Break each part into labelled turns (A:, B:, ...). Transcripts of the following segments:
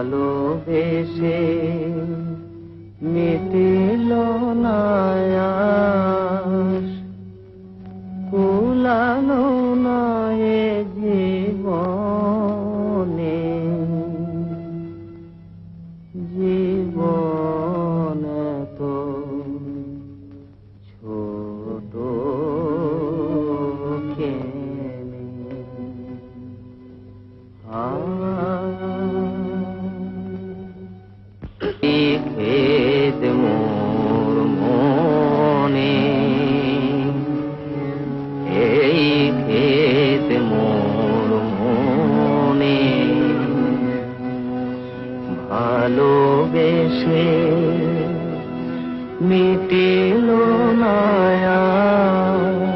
A: ভালোবেসে মিটিল নায়াস কুলানো নয় জীবনে জীবন তো ছোট কেনে। খেদ ভালোবেসে মিটিল নায়াস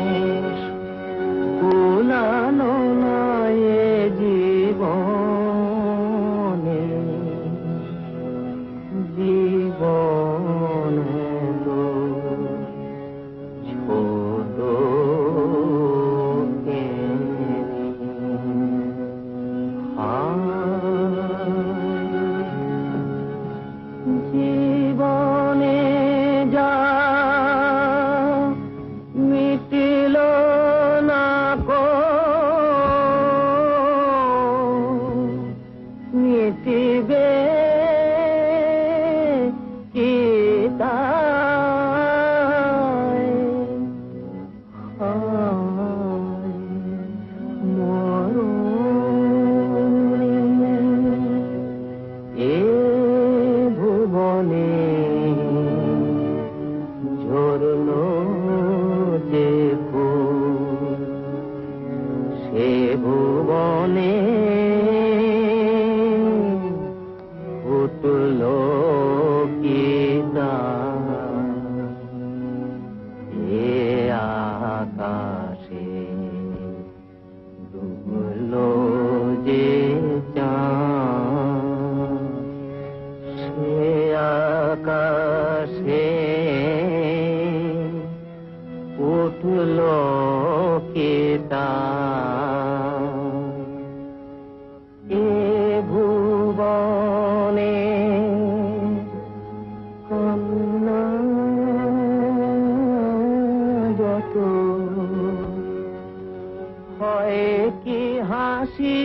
A: হায় আকাশে উঠল কেতা এ ভুবনে যত হয় কি হাসি